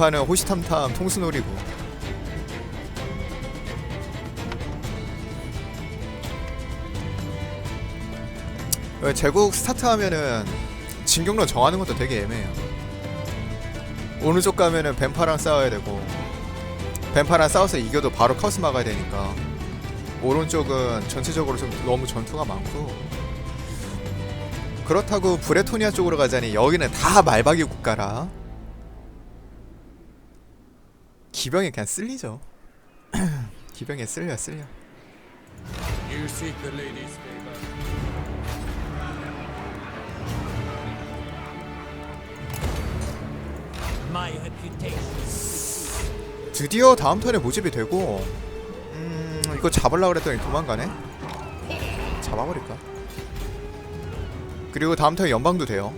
뱀파는 호시탐탐 통수놀이고. 왜 제국 스타트하면은 진격로 정하는 것도 되게 애매해요. 오른쪽 가면은 뱀파랑 싸워야 되고 뱀파랑 싸워서 이겨도 바로 카우스 막아야 되니까. 오른쪽은 전체적으로 좀 너무 전투가 많고. 그렇다고 브레토니아 쪽으로 가자니 여기는 다 말박이 국가라 기병에 그냥 쓸리죠. 기병에 쓸려 쓸려. 드디어 다음 턴에 모집이 되고 음 이거 잡으려고 그랬더니 도망가네? 잡아버릴까? 그리고 다음 턴에 연방도 돼요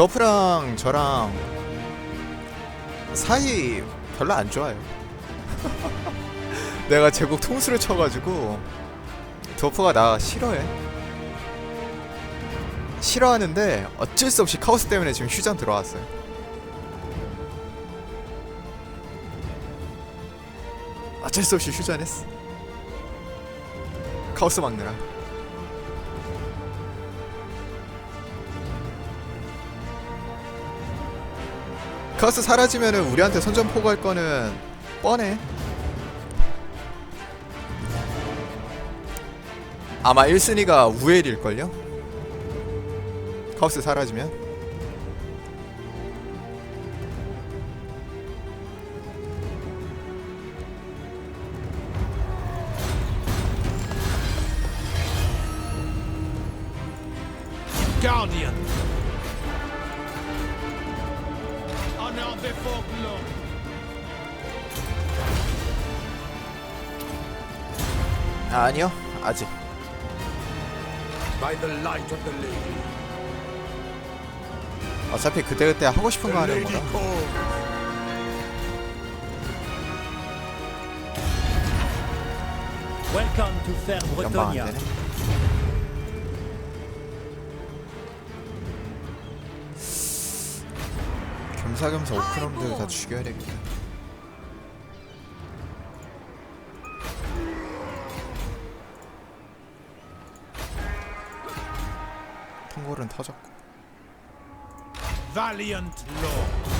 더프랑 저랑 사이 별로 안 좋아요 내가 제국 통수를 쳐가지고 더프가 나 싫어해 싫어하는데 어쩔 수 없이 카오스 때문에 지금 휴전 들어왔어요. 어쩔 수 없이 휴전했어. 카오스 막느라. 카오스 사라지면은 우리한테 선전포고 할 거는 뻔해. 아마 1순위가 우엘일걸요? 카오스 사라지면. Honor 아, 아니요 아직 By the light of the lady. 어차피 그때그때 하고 싶은 거 하는 거라 calls. Welcome to Fair 연방 안. 되네 겸사겸사 오크럼들 다 죽여야 되겠다 통골은 터졌고 Valiant Lord.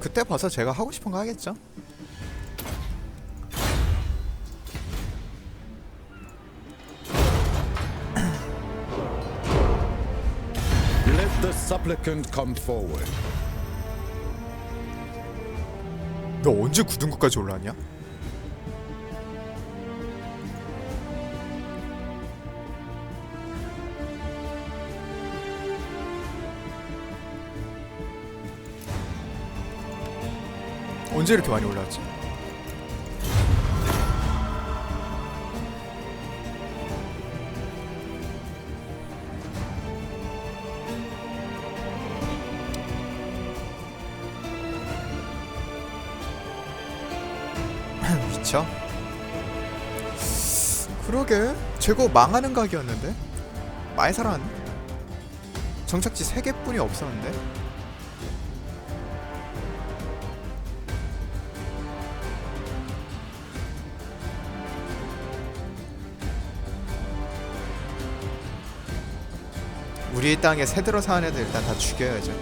그때 봐서 제가 하고 싶은 거 하겠죠 Let the supplicant come forward. 너 언제 9등급까지 올라왔냐? 언제 이렇게 많이 올라왔지? 미쳐? 그러게 제거 망하는 각이었는데 많이 살았네 정착지 3개뿐이 없었는데 우리 땅에 새들어 사는 애들 일단 다 죽여야죠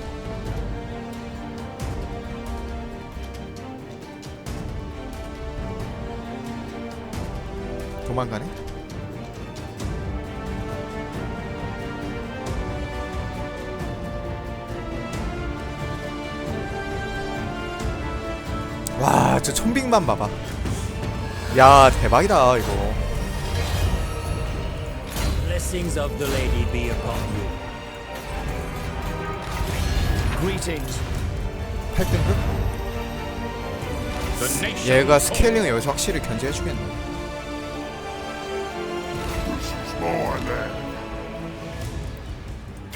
도망가네 와, 저 천빙만 봐봐. 야, 대박이다, 이거. Blessings of the lady be upon you. 8등급? 얘가 스케일링을 여기서 확실히 견제해주겠네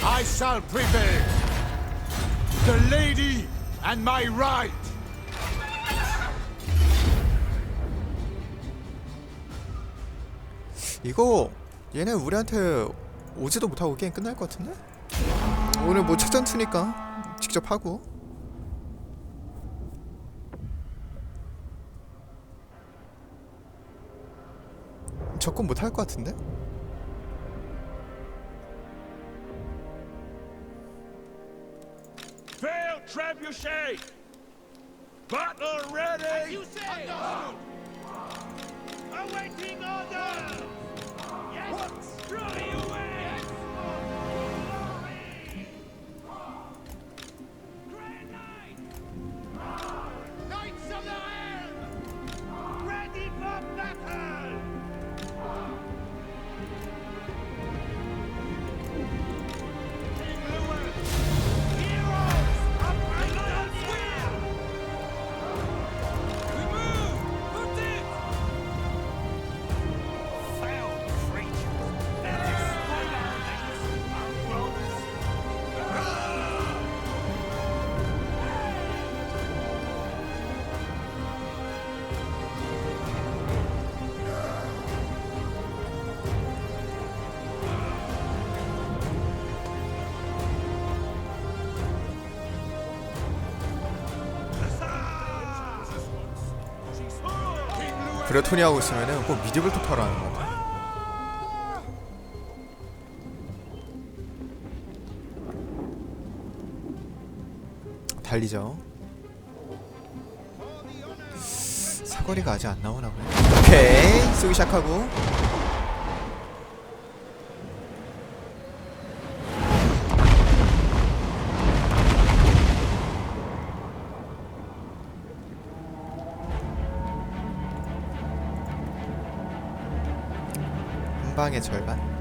I shall prevail. The lady and my right. 이거 얘네 우리한테 오지도 못하고 게임 끝날 것 같은데? 오늘 뭐 책전 투니까 직접 하고. 접근 못할 것 같은데? 브레토니 하고 있으면은 꼭 미디블 토파를 하는 것 같아 달리죠. 사거리가 아직 안 나오나 보네. 오케이. 쏘기 시작하고 한 방의 절반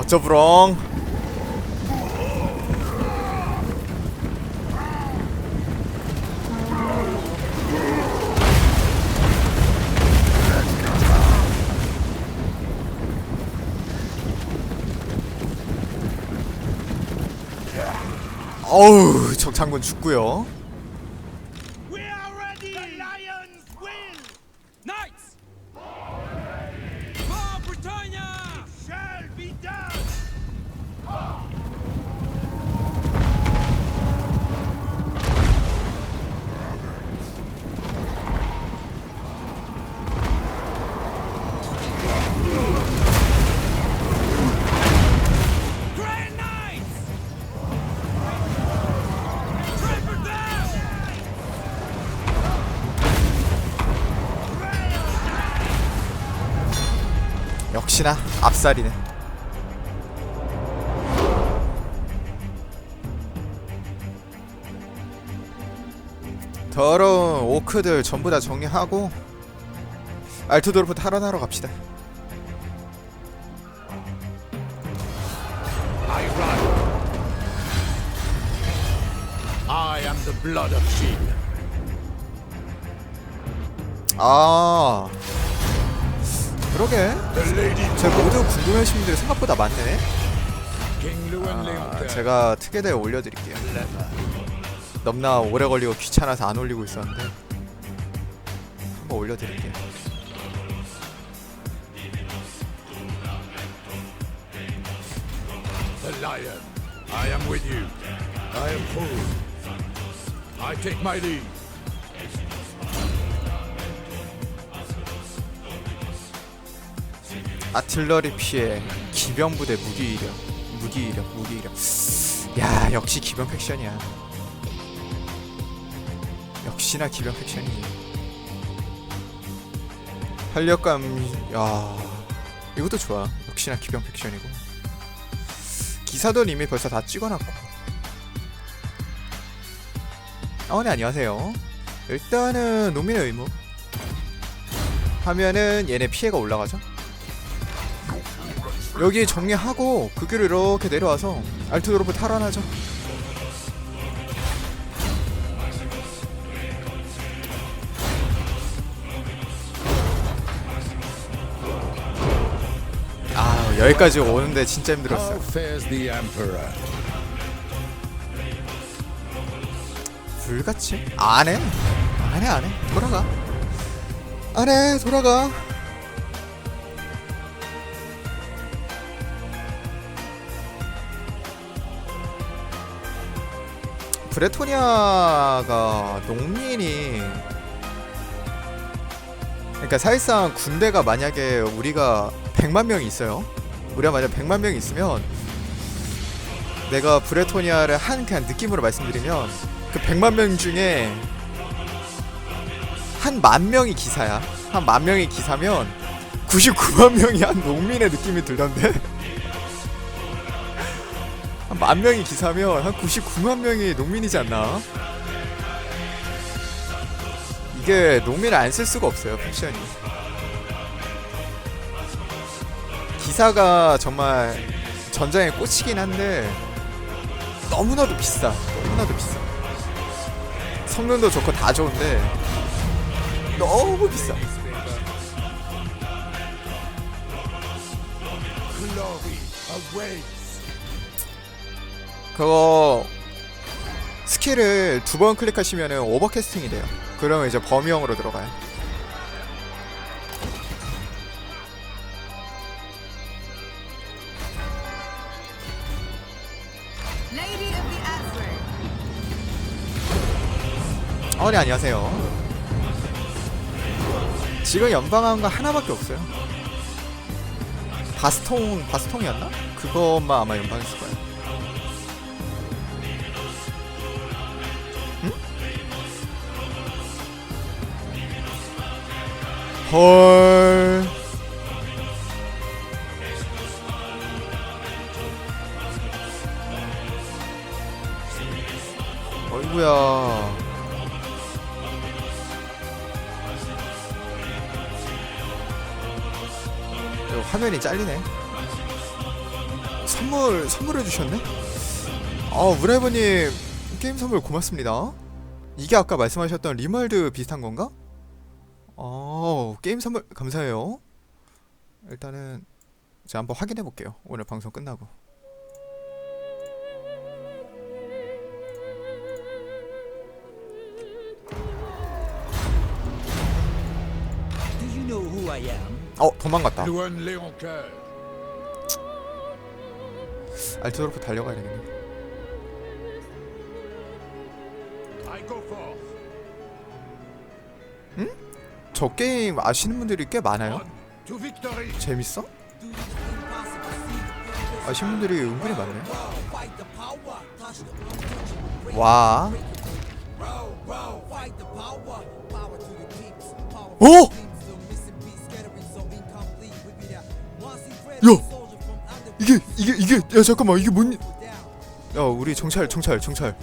어쩌 부렁 어우 적창군 죽고요! Knights! 역시나 압살이네. 더러운 오크들 전부 다 정리하고 알트도르프 탈환하러 갑시다. 아 그러게 The lady 제 모두 궁금해하시는 분들이 생각보다 많네 아. 제가 특혜대에 올려드릴게요 넘나 오래 걸리고 귀찮아서 안 올리고 있었는데 한번 올려드릴게요. I am with you. I am full. I take my lead. 아틀러리 피해 기병부대 무기 이력 무기 이력 무기 이력. 야 역시 기병 팩션이야. 역시나 기병 팩션이지 활력감 야 이것도 좋아. 역시나 기병 팩션이고. 기사도 이미 벌써 다 찍어놨고. 어네 안녕하세요. 일단은 농민의 의무. 하면은 얘네 피해가 올라가죠 여기 정리하고 그 길을 이렇게 내려와서 알트 드롭을 탈환하죠. 아 여기까지 오는데 진짜 힘들었어요? 불같이? 안해. 안해 안해. 돌아가. 안해 돌아가 브레토니아가 농민이 그러니까 사실상 군대가 만약에 우리가 100만 명이 있어요 우리가 만약 100만 명이 있으면 내가 브레토니아를 한 그냥 느낌으로 말씀드리면 그 100만 명 중에 한 만 명이 기사야. 한 만 명이 기사면 99만 명이 한 농민의 느낌이 들던데. 한만 명이 기사면 한 99만 명이 농민이지 않나? 이게 농민을 안 쓸 수가 없어요, 팩션이. 기사가 정말 전장에 꽂히긴 한데 너무나도 비싸. 너무나도 비싸. 성능도 좋고 다 좋은데 너무 비싸. Glory awaits. 그거 스킬을 두 번 클릭하시면 오버캐스팅이 돼요. 그러면 이제 범위형으로 들어가요. Lady of the Azure. 어, 네 안녕하세요. 지금 연방한 거 하나밖에 없어요. 바스통 바스통이었나? 그것만 아마 연방했을 거예요. 헐. 어이구야. 화면이 잘리네. 선물 선물해 주셨네. 아 우라이버님 게임 선물 고맙습니다. 이게 아까 말씀하셨던 리멀드 비슷한 건가? 어 게임 선물 감사해요. 일단은 제가 한번 확인해 볼게요. 오늘 방송 끝나고. Do you know who I am? 어 도망갔다. 알트로프 달려가야 되겠네. I go forth. 저 게임 아시는 분들이 꽤 많아요. 재밌어? 아시는 분들이 은근히 많네. 와. 오! 야! 이게 이게 이게 야 잠깐만 이게 뭔? 야 우리 정찰 정찰 정찰.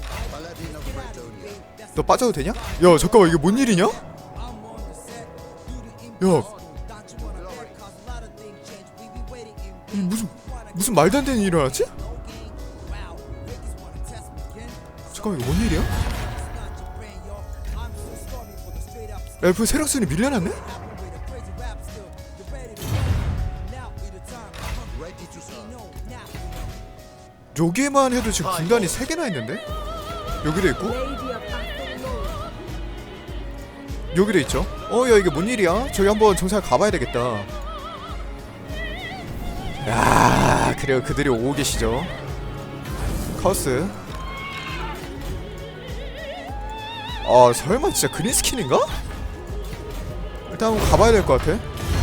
너 빠져도 되냐? 야 잠깐만 이게 뭔 일이냐? 야이 무슨 무슨 말도 안 되는 일이 일어났지? 잠깐만 이거 뭔 일이야? 랄프 세력순이 밀려났네? 여기에만 해도 지금 군단이 3개나 있는데? 여기도 있고 여기도 있죠? 어 야 이게 뭔 일이야? 저기 한번 정찰 가봐야 되겠다. 야 그래요. 그들이 오고 계시죠. 카우스. 아 설마 진짜 그린 스킨인가? 일단 한번 가봐야 될 것 같아